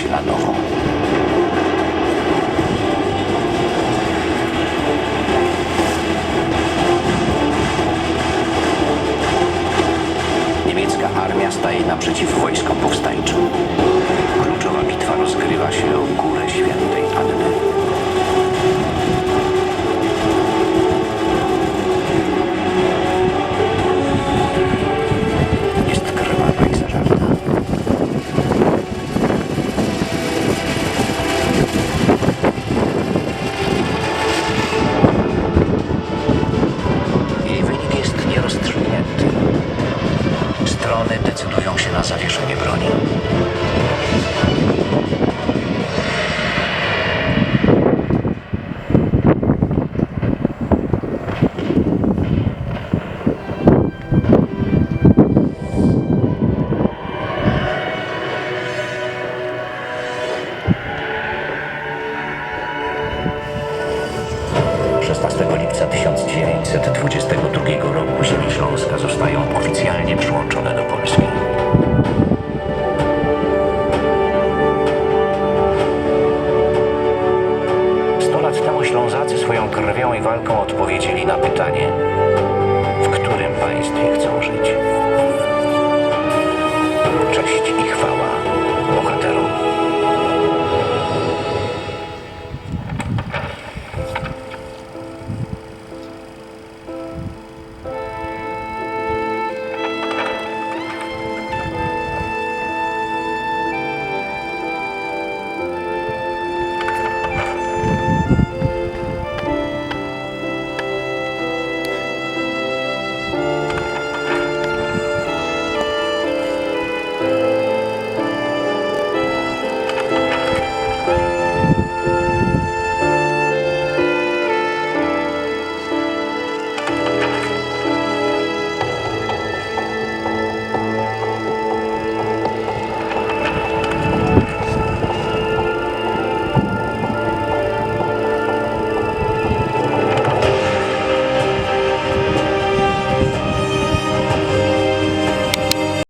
się na nowo. Niemiecka armia staje naprzeciw wojskom powstańczym. Strony decydują się na zawieszenie broni. Szesnastego lipca 1922 roku ziemie Śląska zostają oficjalnie przyłączone do Polski. Sto lat temu Ślązacy swoją krwią i walką odpowiedzieli na pytanie, w którym państwie chcą żyć.